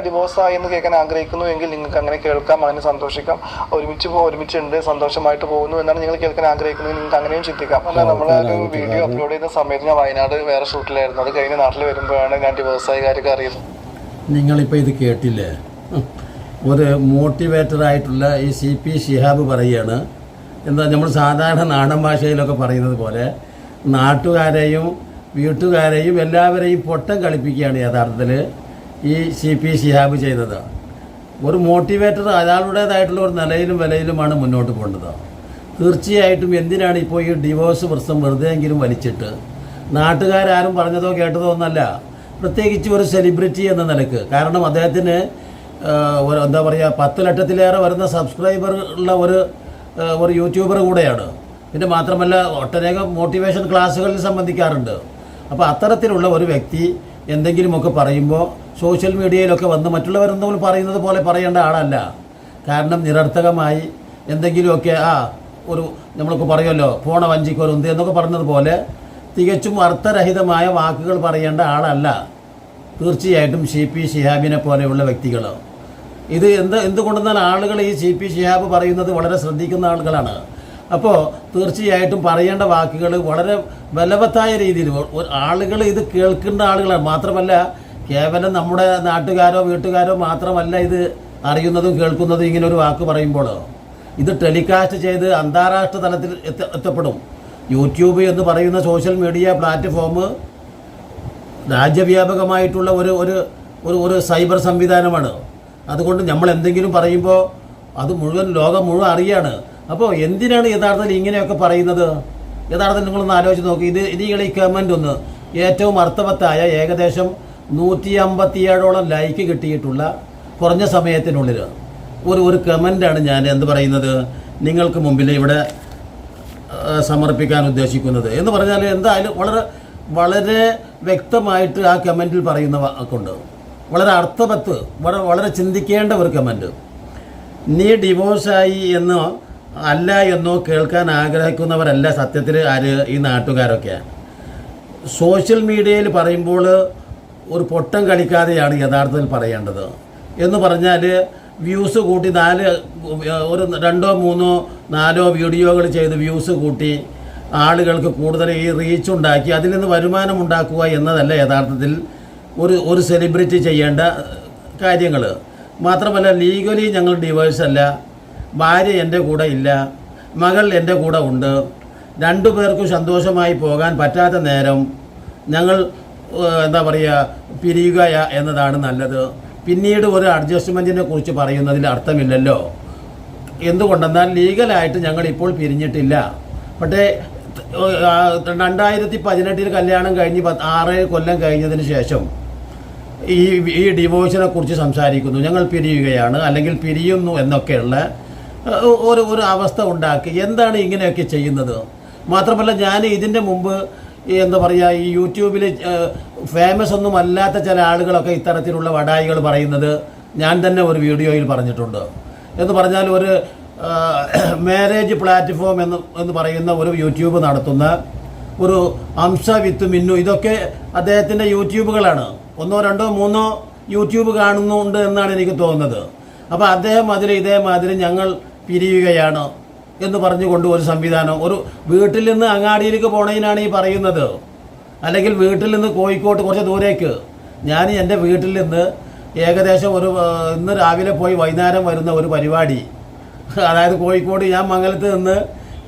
Divorce ആയി എന്ന് കേൾക്കാൻ ആഗ്രഹിക്കുന്നു എങ്കിൽ നിങ്ങൾക്ക് അങ്ങനെ കേൾക്കാം അങ്ങനെ സന്തോഷിക്കാം. ഒരുമിച്ച് പോ- ഒരുമിച്ചുണ്ട് സന്തോഷമായിട്ട് പോകുന്നു എന്നാണ് നിങ്ങൾ കേൾക്കാൻ ആഗ്രഹിക്കുന്നത്. നിങ്ങൾക്ക് അങ്ങനെയും ചിന്തിക്കാം. അല്ല നമ്മൾ ഒരു വീഡിയോ അപ്ലോഡ് ചെയ്യുന്ന സമയത്ത് ഞാൻ വയനാട് വേറെ ഷൂട്ടിലായിരുന്നു. അത് കഴിഞ്ഞ് നാട്ടിൽ വരുമ്പോഴാണ് ഞാൻ ഡിവോഴ്സ് ആയ കാര്യമൊക്കെ അറിയുന്നത്. നിങ്ങളിപ്പോൾ ഇത് കേട്ടില്ലേ? ഒരു മോട്ടിവേറ്റർ ആയിട്ടുള്ള ഈ സി പി ഷിഹാബ് പറയുകയാണ് എന്താ നമ്മൾ സാധാരണ നാടൻ ഭാഷയിലൊക്കെ പറയുന്നത് പോലെ നാട്ടുകാരെയും വീട്ടുകാരെയും എല്ലാവരെയും പൊട്ടം കളിപ്പിക്കുകയാണ് യഥാർത്ഥത്തിൽ ഈ സി പി ഷിഹാബ് ചെയ്തത് ഒരു മോട്ടിവേറ്റർ അയാളുടേതായിട്ടുള്ള ഒരു നിലയിലും വിലയിലുമാണ് മുന്നോട്ട് പോകേണ്ടത്. തീർച്ചയായിട്ടും എന്തിനാണ് ഇപ്പോൾ ഈ ഡിവോഴ്സ് പ്രശ്നം വെറുതെയെങ്കിലും വലിച്ചിട്ട്? നാട്ടുകാരും പറഞ്ഞതോ കേട്ടതോ ഒന്നല്ല. പ്രത്യേകിച്ച് ഒരു സെലിബ്രിറ്റി എന്ന നിലയ്ക്ക്. കാരണം അദ്ദേഹത്തിന് എന്താ പറയുക പത്ത് ലക്ഷത്തിലേറെ വരുന്ന സബ്സ്ക്രൈബർ ഉള്ള ഒരു ഒരു യൂട്യൂബർ കൂടെയാണ്. പിന്നെ മാത്രമല്ല ഒട്ടനേകം മോട്ടിവേഷൻ ക്ലാസ്സുകളിൽ സംബന്ധിക്കാറുണ്ട്. അപ്പോൾ അത്തരത്തിലുള്ള ഒരു വ്യക്തി എന്തെങ്കിലുമൊക്കെ പറയുമ്പോൾ സോഷ്യൽ മീഡിയയിലൊക്കെ വന്ന് മറ്റുള്ളവരെന്തെങ്കിലും പറയുന്നത് പോലെ പറയേണ്ട ആളല്ല. കാരണം നിരർത്ഥകമായി എന്തെങ്കിലുമൊക്കെ ആ ഒരു നമ്മളൊക്കെ പറയുമല്ലോ പോണ വഞ്ചിക്കൊരുന്ത് എന്നൊക്കെ പറഞ്ഞതുപോലെ തികച്ചും അർത്ഥരഹിതമായ വാക്കുകൾ പറയേണ്ട ആളല്ല. തീർച്ചയായിട്ടും സി പി ഷിഹാബിനെ പോലെയുള്ള വ്യക്തികൾ. ഇത് എന്ത് എന്തുകൊണ്ടെന്നാൽ ആളുകൾ ഈ സി പി ഷിഹാബ് പറയുന്നത് വളരെ ശ്രദ്ധിക്കുന്ന ആളുകളാണ്. അപ്പോൾ തീർച്ചയായിട്ടും പറയേണ്ട വാക്കുകൾ വളരെ ബലവത്തായ രീതിയിൽ ആളുകൾ ഇത് കേൾക്കേണ്ട ആളുകളാണ്. മാത്രമല്ല കേവലം നമ്മുടെ നാട്ടുകാരോ വീട്ടുകാരോ മാത്രമല്ല ഇത് അറിയുന്നതും കേൾക്കുന്നതും ഇങ്ങനെ ഒരു വാക്ക് പറയുമ്പോൾ ഇത് ടെലികാസ്റ്റ് ചെയ്ത് അന്താരാഷ്ട്ര തലത്തിൽ എത്ത എത്തപ്പെടും. യൂട്യൂബ് എന്ന് പറയുന്ന സോഷ്യൽ മീഡിയ പ്ലാറ്റ്ഫോം രാജ്യവ്യാപകമായിട്ടുള്ള ഒരു ഒരു ഒരു ഒരു സൈബർ സംവിധാനമാണ്. അതുകൊണ്ട് നമ്മൾ എന്തെങ്കിലും പറയുമ്പോൾ അത് മുഴുവൻ ലോകം മുഴുവൻ അറിയാണ്. അപ്പോൾ എന്തിനാണ് യഥാർത്ഥത്തിൽ ഇങ്ങനെയൊക്കെ പറയുന്നത്? യഥാർത്ഥത്തിൽ നിങ്ങളൊന്ന് ആലോചിച്ച് നോക്കി. ഇത് ഇനി ഈ ഒന്ന് ഏറ്റവും അർത്ഥവത്തായ ഏകദേശം നൂറ്റി അമ്പത്തിയേഴോളം ലൈക്ക് കിട്ടിയിട്ടുള്ള കുറഞ്ഞ സമയത്തിനുള്ളിൽ ഒരു ഒരു കമന്റാണ് ഞാൻ എന്ത് പറയുന്നത്? നിങ്ങൾക്ക് മുമ്പിൽ ഇവിടെ സമർപ്പിക്കാൻ ഉദ്ദേശിക്കുന്നത്. എന്ന് പറഞ്ഞാൽ എന്തായാലും വളരെ വളരെ വ്യക്തമായിട്ട് ആ കമന്റിൽ പറയുന്ന വാക്കുണ്ട് വളരെ അർത്ഥവത്ത് വളരെ ചിന്തിക്കേണ്ട ഒരു കമന്റ് നീ ഡിവോഴ്സായി എന്നോ അല്ല എന്നോ കേൾക്കാൻ ആഗ്രഹിക്കുന്നവരല്ല സത്യത്തിൽ ആര്? ഈ നാട്ടുകാരൊക്കെ. സോഷ്യൽ മീഡിയയിൽ പറയുമ്പോൾ ഒരു പൊട്ടം കളിക്കാതെയാണ് യഥാർത്ഥത്തിൽ പറയേണ്ടത്. എന്ന് പറഞ്ഞാൽ വ്യൂസ് കൂട്ടി നാല് ഒരു രണ്ടോ മൂന്നോ നാലോ വീഡിയോകൾ ചെയ്ത് വ്യൂസ് കൂട്ടി ആളുകൾക്ക് കൂടുതൽ ഈ റീച്ച് ഉണ്ടാക്കി അതിൽ നിന്ന് വരുമാനം ഉണ്ടാക്കുക എന്നതല്ല യഥാർത്ഥത്തിൽ ഒരു ഒരു സെലിബ്രിറ്റി ചെയ്യേണ്ട കാര്യങ്ങൾ മാത്രമല്ല ലീഗലി ഞങ്ങൾ ഡിവേഴ്സ് അല്ല. ഭാര്യ എന്റെ കൂടെ ഇല്ല. മകൾ എന്റെ കൂടെ ഉണ്ട്. രണ്ടു പേർക്കും സന്തോഷമായി പോകാൻ പറ്റാത്ത നേരം ഞങ്ങൾ എന്താ പറയുക പിരിയുക എന്നതാണ് നല്ലത്. പിന്നീട് ഒരു അഡ്ജസ്റ്റ്മെന്റിനെ കുറിച്ച് പറയുന്നതിൽ അർത്ഥമില്ലല്ലോ. എന്തുകൊണ്ടെന്നാൽ ലീഗലായിട്ട് ഞങ്ങൾ ഇപ്പോൾ പിരിഞ്ഞിട്ടില്ല. പക്ഷേ രണ്ടായിരത്തി പതിനെട്ടിൽ കല്യാണം കഴിഞ്ഞ് ആറ് കൊല്ലം കഴിഞ്ഞതിന് ശേഷം ഈ ഈ ഡിവോഴ്സിനെ കുറിച്ച് സംസാരിക്കുന്നു. ഞങ്ങൾ പിരിയുകയാണ്. അല്ലെങ്കിൽ പിരിയുന്നു എന്നൊക്കെയുള്ള ഒരു ഒരു അവസ്ഥ ഉണ്ടാക്കി. എന്താണ് ഇങ്ങനെയൊക്കെ ചെയ്യുന്നത്? മാത്രമല്ല ഞാൻ ഇതിന്റെ മുമ്പ് എന്താ പറയുക ഈ യൂട്യൂബിൽ ഫേമസ് ഒന്നും അല്ലാത്ത ചില ആളുകളൊക്കെ ഇത്തരത്തിലുള്ള വടായികൾ പറയുന്നത് ഞാൻ തന്നെ ഒരു വീഡിയോയിൽ പറഞ്ഞിട്ടുണ്ട്. എന്ന് പറഞ്ഞാൽ ഒരു മാരേജ് പ്ലാറ്റ്ഫോം എന്ന് എന്ന് പറയുന്ന ഒരു യൂട്യൂബ് നടത്തുന്ന ഒരു അംശ വിത്ത് മിന്നു ഇതൊക്കെ അദ്ദേഹത്തിന്റെ യൂട്യൂബുകളാണ്. ഒന്നോ രണ്ടോ മൂന്നോ യൂട്യൂബ് കാണുന്നുണ്ട് എന്നാണ് എനിക്ക് തോന്നുന്നത്. അപ്പോൾ അദ്ദേഹം അതിൽ ഇതേമാതിരി ഞങ്ങൾ പിരിയുകയാണ്. എന്ന് പറഞ്ഞുകൊണ്ട് ഒരു സംവിധാനം. ഒരു വീട്ടിൽ നിന്ന് അങ്ങാടിയിലേക്ക് പോണതിനാണ് ഈ പറയുന്നത്. അല്ലെങ്കിൽ വീട്ടിൽ നിന്ന് കോഴിക്കോട്ട് കുറച്ച് ദൂരേക്ക്. ഞാൻ എന്റെ വീട്ടിൽ നിന്ന് ഏകദേശം ഒരു ഇന്ന് രാവിലെ പോയി വൈകുന്നേരം വരുന്ന ഒരു പരിപാടി. അതായത് കോഴിക്കോട് ഞാൻ മംഗലത്ത് നിന്ന്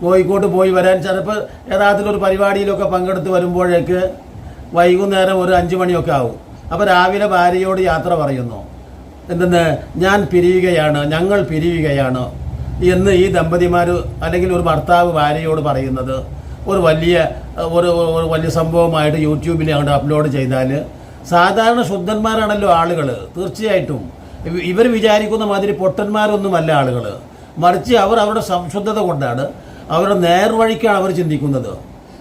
കോഴിക്കോട്ട് പോയി വരാൻ ചിലപ്പോൾ യഥാർത്ഥത്തിൽ ഒരു പരിപാടിയിലൊക്കെ പങ്കെടുത്ത് വരുമ്പോഴേക്ക് വൈകുന്നേരം ഒരു അഞ്ച് മണിയൊക്കെ ആവും. അപ്പോൾ രാവിലെ ഭാര്യയോട് യാത്ര പറയുന്നു. എന്തെന്ന്? ഞാൻ പിരിയുകയാണ്. ഞങ്ങൾ പിരിയുകയാണ്. എന്ന് ഈ ദമ്പതിമാർ അല്ലെങ്കിൽ ഒരു ഭർത്താവ് ഭാര്യയോട് പറയുന്നത് ഒരു വലിയ ഒരു വലിയ സംഭവമായിട്ട് യൂട്യൂബിൽ അങ്ങോട്ട് അപ്ലോഡ് ചെയ്താൽ സാധാരണ ശുദ്ധന്മാരാണല്ലോ ആളുകൾ തീർച്ചയായിട്ടും. ഇവർ വിചാരിക്കുന്ന മാതിരി പൊട്ടന്മാരൊന്നുമല്ല ആളുകൾ മറിച്ച് അവർ അവരുടെ സംശുദ്ധത കൊണ്ടാണ് അവരുടെ നേർവഴിക്കാണ് അവർ ചിന്തിക്കുന്നത്.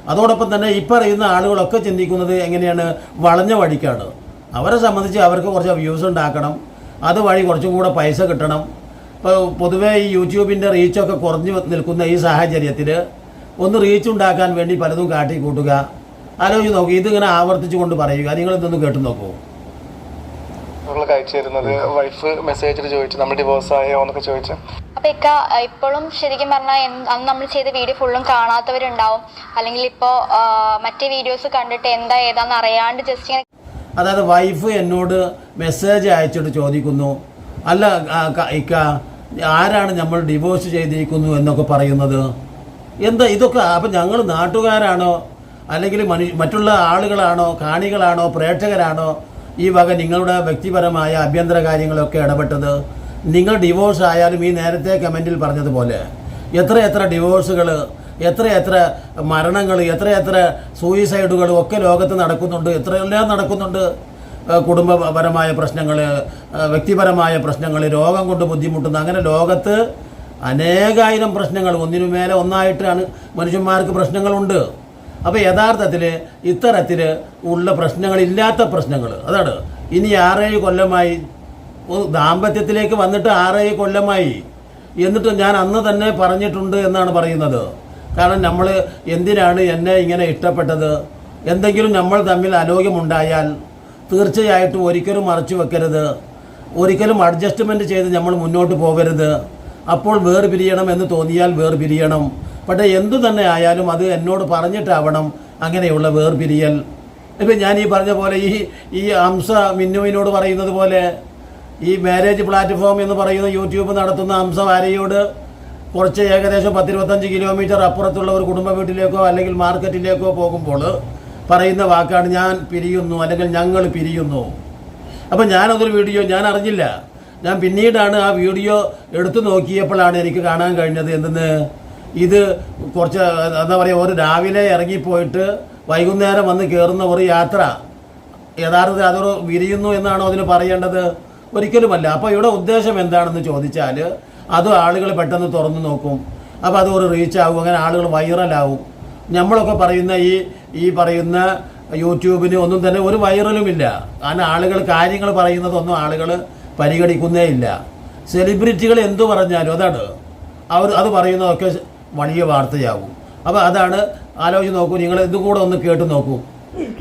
അതോടൊപ്പം തന്നെ ഈ പറയുന്ന ആളുകളൊക്കെ ചിന്തിക്കുന്നത് എങ്ങനെയാണ്? വളഞ്ഞ വഴിക്കാണ്. അവരെ സംബന്ധിച്ച് അവർക്ക് കുറച്ച് വ്യൂസ് ഉണ്ടാക്കണം. അതുവഴി കുറച്ചും കൂടെ പൈസ കിട്ടണം. ഇപ്പോൾ പൊതുവേ ഈ യൂട്യൂബിന്റെ റീച്ചൊക്കെ കുറഞ്ഞു നിൽക്കുന്ന ഈ സാഹചര്യത്തിൽ ഒന്ന് റീച്ച് ഉണ്ടാക്കാൻ വേണ്ടി പലതും കാട്ടി കൂട്ടുക ആലോചിച്ച് നോക്കുക ഇതിങ്ങനെ ആവർത്തിച്ചു കൊണ്ട് പറയുക. നിങ്ങൾ ഇതൊന്ന് കേട്ടു നോക്കൂ. വൈഫ് മെസ്സേജിൽ ചോദിച്ചു. നമ്മൾ ഡിവോഴ്സ് ആയോ എന്നൊക്കെ ചോദിച്ചു. അപ്പൊ ഇക്ക ഇപ്പോഴും ശരിക്കും പറഞ്ഞാൽ അന്ന് നമ്മൾ ചെയ്ത വീഡിയോ ഫുള്ളും കാണാത്തവരുണ്ടാവും. അല്ലെങ്കിൽ ഇപ്പോ മറ്റേ വീഡിയോസ് കണ്ടിട്ട് എന്താ ഏതാന്ന് അറിയാണ്ട് ജസ്റ്റ് ഇങ്ങനെ അതായത് വൈഫ് എന്നോട് മെസ്സേജ് അയച്ചിട്ട് ചോദിക്കുന്നു. അല്ല ഇക്ക ആരാണ് നമ്മൾ ഡിവോഴ്സ് ചെയ്തിരിക്കുന്നു എന്നൊക്കെ പറയുന്നത്? എന്താ ഇതൊക്കെ അപ്പം ഞങ്ങൾ നാട്ടുകാരാണോ? അല്ലെങ്കിൽ മനു മറ്റുള്ള ആളുകളാണോ? കാണികളാണോ? പ്രേക്ഷകരാണോ? ഈ വക നിങ്ങളുടെ വ്യക്തിപരമായ ആഭ്യന്തര കാര്യങ്ങളൊക്കെ ഇടപെട്ടത്? നിങ്ങൾ ഡിവോഴ്സ് ആയാലും ഈ നേരത്തെ കമന്റിൽ പറഞ്ഞതുപോലെ എത്ര എത്ര ഡിവോഴ്സുകൾ എത്ര എത്ര മരണങ്ങൾ എത്ര എത്ര സൂയിസൈഡുകളും ഒക്കെ ലോകത്ത് നടക്കുന്നുണ്ട് എത്രയെല്ലാം നടക്കുന്നുണ്ട്? കുടുംബപരമായ പ്രശ്നങ്ങൾ വ്യക്തിപരമായ പ്രശ്നങ്ങൾ രോഗം കൊണ്ട് ബുദ്ധിമുട്ടുന്ന അങ്ങനെ ലോകത്ത് അനേകായിരം പ്രശ്നങ്ങൾ ഒന്നിനു മേലെ ഒന്നായിട്ടാണ് മനുഷ്യന്മാർക്ക് പ്രശ്നങ്ങളുണ്ട്. അപ്പോൾ യഥാർത്ഥത്തിൽ ഇത്തരത്തിൽ ഉള്ള പ്രശ്നങ്ങളില്ലാത്ത പ്രശ്നങ്ങൾ അതാണ്. ഇനി ആറേഴ് കൊല്ലമായി ദാമ്പത്യത്തിലേക്ക് വന്നിട്ട് ആറേഴ് കൊല്ലമായി. എന്നിട്ട് ഞാൻ അന്ന് തന്നെ പറഞ്ഞിട്ടുണ്ട് എന്നാണ് പറയുന്നത്. കാരണം നമ്മൾ എന്തിനാണ് എന്നെ ഇങ്ങനെ ഇഷ്ടപ്പെട്ടത്? എന്തെങ്കിലും നമ്മൾ തമ്മിൽ അലോഗ്യമുണ്ടായാൽ തീർച്ചയായിട്ടും ഒരിക്കലും മറച്ചു വെക്കരുത്. ഒരിക്കലും അഡ്ജസ്റ്റ്മെന്റ് ചെയ്ത് നമ്മൾ മുന്നോട്ട് പോകരുത്. അപ്പോൾ വേർപിരിയണം എന്ന് തോന്നിയാൽ വേർപിരിയണം പക്ഷേ എന്തു തന്നെ ആയാലും അത് എന്നോട് പറഞ്ഞിട്ടാവണം അങ്ങനെയുള്ള വേർപിരിയൽ ഇപ്പം ഞാൻ ഈ പറഞ്ഞ പോലെ ഈ ഈ അംസ മിന്നുവിനോട് പറയുന്നത് പോലെ ഈ മാരേജ് പ്ലാറ്റ്ഫോം എന്ന് പറയുന്ന യൂട്യൂബ് നടത്തുന്ന അംസ വാരയോട് കുറച്ച് ഏകദേശം പത്തിരുപത്തഞ്ച് കിലോമീറ്റർ അപ്പുറത്തുള്ള ഒരു കുടുംബ വീട്ടിലേക്കോ അല്ലെങ്കിൽ മാർക്കറ്റിലേക്കോ പോകുമ്പോൾ പറയുന്ന വാക്കാണ് ഞാൻ പിരിയുന്നു അല്ലെങ്കിൽ ഞങ്ങൾ പിരിയുന്നു. അപ്പം ഞാനതൊരു വീഡിയോ ഞാൻ അറിഞ്ഞില്ല. ഞാൻ പിന്നീടാണ് ആ വീഡിയോ എടുത്തു നോക്കിയപ്പോഴാണ് എനിക്ക് കാണാൻ കഴിഞ്ഞത് എന്തെന്ന്? ഇത് കുറച്ച് എന്താ പറയുക ഒരു രാവിലെ ഇറങ്ങിപ്പോയിട്ട് വൈകുന്നേരം വന്ന് കയറുന്ന ഒരു യാത്ര. യഥാർത്ഥത്തിൽ അതൊരു വിരിയുന്നു എന്നാണോ അതിന് പറയേണ്ടത്? ഒരിക്കലുമല്ല. അപ്പോൾ ഇവിടെ ഉദ്ദേശം എന്താണെന്ന് ചോദിച്ചാൽ അത് ആളുകൾ പെട്ടെന്ന് തുറന്നു നോക്കും. അപ്പോൾ അത് ഒരു റീച്ച് ആകും. അങ്ങനെ ആളുകൾ വൈറലാവും നമ്മളൊക്കെ പറയുന്ന ഈ ഈ പറയുന്ന യൂട്യൂബിന് ഒന്നും തന്നെ ഒരു വൈറലുമില്ല. കാരണം ആളുകൾ കാര്യങ്ങൾ പറയുന്നതൊന്നും ആളുകൾ പരിഗണിക്കുന്നേ ഇല്ല സെലിബ്രിറ്റികൾ എന്തു പറഞ്ഞാലും അതാണ്. അവർ അത് പറയുന്നതൊക്കെ വലിയ വാർത്തയാകും. അപ്പോൾ അതാണ് ആലോചിച്ച് നോക്കൂ. നിങ്ങൾ ഇതും കൂടെ ഒന്ന് കേട്ട് നോക്കൂ.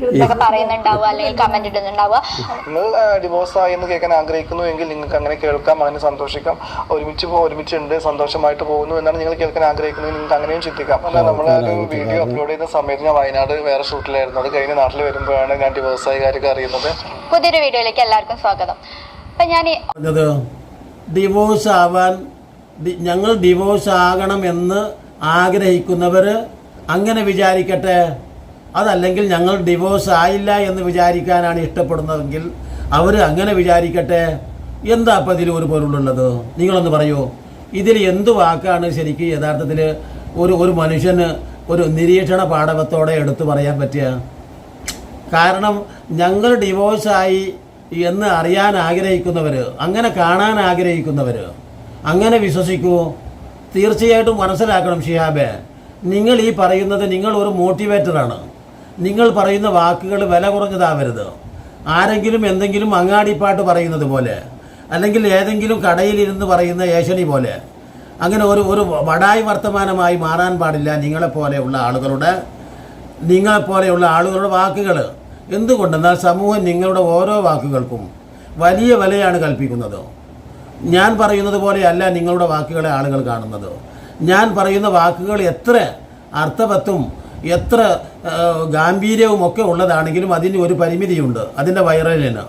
ഇതൊക്കെ പറയുന്നുണ്ടാവുക അല്ലെങ്കിൽ കമന്റ് ഇടുന്നുണ്ടാവുക. നിങ്ങൾ ഡിവോഴ്സ് ആയി എന്ന് കേൾക്കാൻ ആഗ്രഹിക്കുന്നു എങ്കിൽ നിങ്ങൾക്ക് അങ്ങനെ കേൾക്കാം അങ്ങനെ സന്തോഷിക്കാം. ഒരുമിച്ച് പോ- ഒരുമിച്ചുണ്ട് സന്തോഷമായിട്ട് പോകുന്നു എന്നാണ് നിങ്ങൾ കേൾക്കാൻ ആഗ്രഹിക്കുന്നത്. നിങ്ങൾക്ക് അങ്ങനെയും ചിന്തിക്കാം. അല്ല നമ്മൾ ഒരു വീഡിയോ അപ്ലോഡ് ചെയ്ത സമയത്ത് ഞാൻ വയനാട് വേറെ ഷൂട്ടിലായിരുന്നു. അത് കഴിഞ്ഞ് നാട്ടിൽ വരുമ്പോഴാണ് ഞാൻ ഡിവോഴ്സ് ആയ കാര്യമൊക്കെ അറിയുന്നത്. പുതിയൊരു വീഡിയോയിലേക്ക് എല്ലാവർക്കും സ്വാഗതം. അപ്പൊ ഞാൻ ഡിവോഴ്സ് ആവാൻ ഞങ്ങൾ ഡിവോഴ്സ് ആകണം എന്ന് ആഗ്രഹിക്കുന്നവർ അങ്ങനെ വിചാരിക്കട്ടെ. അതല്ലെങ്കിൽ ഞങ്ങൾ ഡിവോഴ്സ് ആയില്ല എന്ന് വിചാരിക്കാനാണ് ഇഷ്ടപ്പെടുന്നതെങ്കിൽ അവർ അങ്ങനെ വിചാരിക്കട്ടെ? എന്താ അപ്പം ഇതിൽ ഒരു പൊരുളുള്ളത്? നിങ്ങളൊന്ന് പറയൂ. ഇതിൽ എന്ത് വാക്കാണ് ശരിക്കും യഥാർത്ഥത്തിൽ ഒരു ഒരു മനുഷ്യന് ഒരു നിരീക്ഷണ പാഠവത്തോടെ എടുത്തു പറയാൻ പറ്റുക? കാരണം ഞങ്ങൾ ഡിവോഴ്സായി എന്ന് അറിയാൻ ആഗ്രഹിക്കുന്നവർ അങ്ങനെ കാണാൻ ആഗ്രഹിക്കുന്നവർ അങ്ങനെ വിശ്വസിക്കൂ. തീർച്ചയായിട്ടും മനസ്സിലാക്കണം ഷിഹാബെ. നിങ്ങൾ ഈ പറയുന്നത് നിങ്ങൾ ഒരു മോട്ടിവേറ്ററാണ് നിങ്ങൾ പറയുന്ന വാക്കുകൾ വില കുറഞ്ഞതാവരുത്. ആരെങ്കിലും എന്തെങ്കിലും അങ്ങാടിപ്പാട്ട് പറയുന്നത് പോലെ അല്ലെങ്കിൽ ഏതെങ്കിലും കടയിലിരുന്ന് പറയുന്ന ഏഷണി പോലെ അങ്ങനെ ഒരു ഒരു വടായി വർത്തമാനമായി മാറാൻ പാടില്ല നിങ്ങളെപ്പോലെയുള്ള ആളുകളുടെ നിങ്ങളെപ്പോലെയുള്ള ആളുകളുടെ വാക്കുകൾ എന്തുകൊണ്ടെന്നാൽ സമൂഹം നിങ്ങളുടെ ഓരോ വാക്കുകൾക്കും വലിയ വിലയാണ് കൽപ്പിക്കുന്നത്. ഞാൻ പറയുന്നത് പോലെയല്ല നിങ്ങളുടെ വാക്കുകളെ ആളുകൾ കാണുന്നത്. ഞാൻ പറയുന്ന വാക്കുകൾ എത്ര അർത്ഥവത്തും എത്ര ഗാംഭീര്യവും ഒക്കെ ഉള്ളതാണെങ്കിലും അതിന് ഒരു പരിമിതിയുണ്ട്. അതിന്റെ വൈറലിന്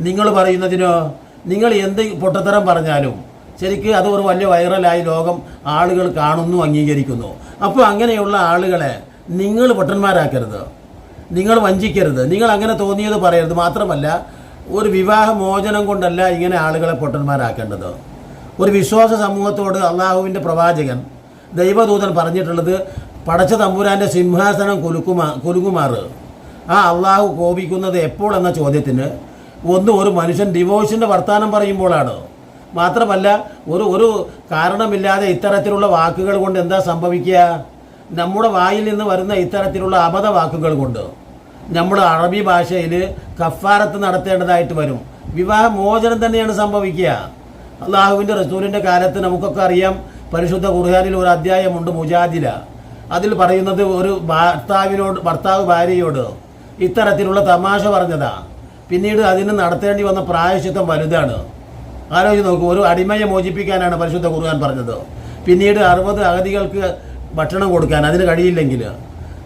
നിങ്ങൾ പറയുന്നതിനോ നിങ്ങൾ എന്ത് പൊട്ടത്തരം പറഞ്ഞാലും ശരിക്കും അത് ഒരു വലിയ വൈറലായി ലോകം ആളുകൾ കാണുന്നു അംഗീകരിക്കുന്നു. അപ്പോൾ അങ്ങനെയുള്ള ആളുകളെ നിങ്ങൾ പൊട്ടന്മാരാക്കരുത്. നിങ്ങൾ വഞ്ചിക്കരുത്. നിങ്ങൾ അങ്ങനെ തോന്നിയത് പറയരുത്. മാത്രമല്ല ഒരു വിവാഹ മോചനം കൊണ്ടല്ല ഇങ്ങനെ ആളുകളെ പൊട്ടന്മാരാക്കേണ്ടത്. ഒരു വിശ്വാസ സമൂഹത്തോട് അള്ളാഹുവിന്റെ പ്രവാചകൻ ദൈവദൂതൻ പറഞ്ഞിട്ടുള്ളത് പടച്ച തമ്പുരാന്റെ സിംഹാസനം കുലുക്കുമാ കുലുക്കുമാറ് ആ അള്ളാഹു കോപിക്കുന്നത് എപ്പോൾ എന്ന ചോദ്യത്തിന് ഒന്ന് ഒരു മനുഷ്യൻ ഡിവോഴ്സിന്റെ വർത്തമാനം പറയുമ്പോഴാണ്. മാത്രമല്ല ഒരു ഒരു കാരണമില്ലാതെ ഇത്തരത്തിലുള്ള വാക്കുകൾ കൊണ്ട് എന്താ സംഭവിക്കുക? നമ്മുടെ വായിൽ നിന്ന് വരുന്ന ഇത്തരത്തിലുള്ള അബദ്ധ വാക്കുകൾ കൊണ്ട്. നമ്മുടെ അറബി ഭാഷയിൽ കഫാരത്ത് നടത്തേണ്ടതായിട്ട് വരും. വിവാഹ മോചനം തന്നെയാണ് സംഭവിക്കുക. അള്ളാഹുവിന്റെ റസൂലിന്റെ കാലത്ത് നമുക്കൊക്കെ അറിയാം പരിശുദ്ധ ഖുർഹാനിൽ ഒരു അധ്യായമുണ്ട് മുജാദില. അതിൽ പറയുന്നത് ഒരു ഭർത്താവിനോട് ഭർത്താവ് ഭാര്യയോട് ഇത്തരത്തിലുള്ള തമാശ പറഞ്ഞതാ. പിന്നീട് അതിന് നടത്തേണ്ടി വന്ന പ്രായശിത്വം വലുതാണ്. ആലോചിച്ച് നോക്കൂ ഒരു അടിമയെ മോചിപ്പിക്കാനാണ് പരിശുദ്ധ ഖുർആൻ പറഞ്ഞത്. പിന്നീട് അറുപത് അഗതികൾക്ക് ഭക്ഷണം കൊടുക്കാൻ അതിന് കഴിയില്ലെങ്കിൽ.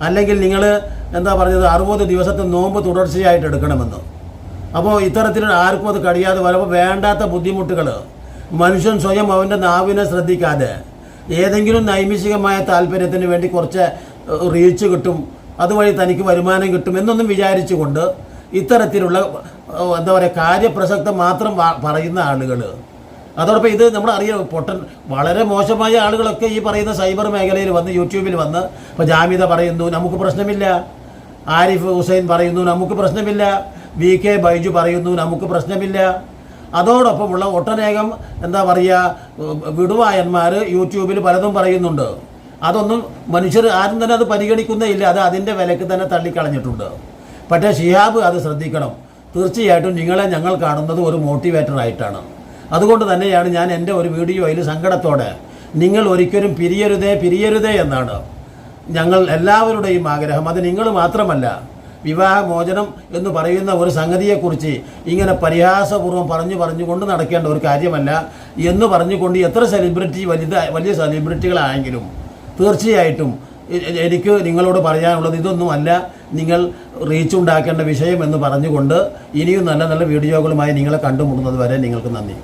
അല്ലെങ്കിൽ നിങ്ങൾ എന്താ പറഞ്ഞത് അറുപത് ദിവസത്തെ നോമ്പ് തുടർച്ചയായിട്ട് എടുക്കണമെന്ന്. അപ്പോൾ ഇത്തരത്തിൽ ആർക്കും അത് കഴിയാതെ വരുമ്പോൾ വേണ്ടാത്ത ബുദ്ധിമുട്ടുകൾ മനുഷ്യൻ സ്വയം അവന്റെ നാവിനെ ശ്രദ്ധിക്കാതെ. ഏതെങ്കിലും നൈമിഷികമായ താല്പര്യത്തിന് വേണ്ടി കുറച്ച് റീച്ച് കിട്ടും അതുവഴി തനിക്ക് വരുമാനം കിട്ടും എന്നൊന്നും വിചാരിച്ചുകൊണ്ട് ഇത്തരത്തിലുള്ള എന്താ പറയുക കാര്യപ്രസക്തം മാത്രം പറയുന്ന ആളുകൾ അതോടൊപ്പം ഇത് നമ്മൾ അറിയാം പൊട്ടൻ വളരെ മോശമായ ആളുകളൊക്കെ ഈ പറയുന്ന സൈബർ മേഖലയിൽ വന്ന് യൂട്യൂബിൽ വന്ന് ഇപ്പോൾ ജാമ്യത പറയുന്നു നമുക്ക് പ്രശ്നമില്ല. ആരിഫ് ഹുസൈൻ പറയുന്നു നമുക്ക് പ്രശ്നമില്ല. വി കെ ബൈജു പറയുന്നു നമുക്ക് പ്രശ്നമില്ല. അതോടൊപ്പമുള്ള ഒട്ടനേകം എന്താ പറയുക വിടുവായന്മാർ യൂട്യൂബിൽ പലതും പറയുന്നുണ്ട്. അതൊന്നും മനുഷ്യർ ആരും തന്നെ അത് പരിഗണിക്കുന്നേയില്ല അത് അതിന്റെ വിലക്ക് തന്നെ തള്ളിക്കളഞ്ഞിട്ടുണ്ട്. പക്ഷേ ഷിഹാബ് അത് ശ്രദ്ധിക്കണം. തീർച്ചയായിട്ടും നിങ്ങളെ ഞങ്ങൾ കാണുന്നത് ഒരു മോട്ടിവേറ്റർ ആയിട്ടാണ്. അതുകൊണ്ട് തന്നെയാണ് ഞാൻ എന്റെ ഒരു വീഡിയോയിൽ സങ്കടത്തോടെ നിങ്ങൾ ഒരിക്കലും പിരിയരുതേ പിരിയരുതേ എന്നാണ്. ഞങ്ങൾ എല്ലാവരുടെയും ആഗ്രഹം. അത് നിങ്ങൾ മാത്രമല്ല വിവാഹമോചനം എന്ന് പറയുന്ന ഒരു സംഗതിയെക്കുറിച്ച് ഇങ്ങനെ പരിഹാസപൂർവം പറഞ്ഞു പറഞ്ഞുകൊണ്ട് നടക്കേണ്ട ഒരു കാര്യമല്ല എന്ന് പറഞ്ഞുകൊണ്ട് എത്ര സെലിബ്രിറ്റി വലുത് വലിയ സെലിബ്രിറ്റികളായെങ്കിലും തീർച്ചയായിട്ടും എനിക്ക് നിങ്ങളോട് പറയാനുള്ളത് ഇതൊന്നുമല്ല. നിങ്ങൾ റീച്ച് ഉണ്ടാക്കേണ്ട വിഷയം എന്ന് പറഞ്ഞുകൊണ്ട് ഇനിയും നല്ല നല്ല വീഡിയോകളുമായി നിങ്ങളെ കണ്ടുമുട്ടുന്നത് വരെ നിങ്ങൾക്ക് നന്ദി.